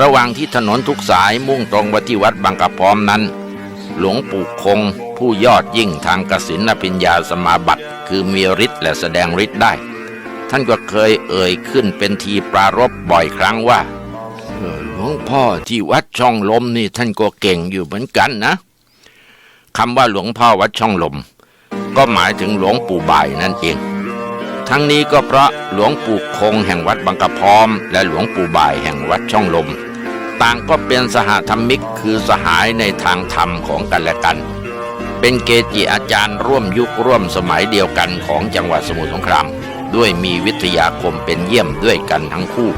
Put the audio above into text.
ระหว่างที่ถนนทุกสายมุ่งตรงไปที่วัดบางกะพร้อมนั้น หลวงปู่คงผู้ยอดยิ่งทางกสินปิญญาสมาบัติ คือมีฤทธิ์และแสดงฤทธิ์ได้ ท่านก็เคยเอ่ยขึ้นเป็นทีปรารบบ่อยครั้งว่าหลวงพ่อที่วัดช่องลมนี่ท่านก็เก่งอยู่เหมือนกันนะคำว่าหลวงพ่อวัดช่องลม ก็หมายถึงหลวงปู่บ่ายนั่นเอง ทั้งนี้ก็เพราะหลวงปู่คงแห่งวัดบางกะพร้อม และหลวงปู่บ่ายแห่งวัดช่องลม ต่างก็เป็นสหธรรมิกคือสหายในทางธรรมของกันและกัน เป็นเกจิอาจารย์ร่วมยุคร่วมสมัยเดียวกันของจังหวัดสมุทรสงคราม ด้วยมีวิทยาคมเป็นเยี่ยมด้วยกันทั้งคู่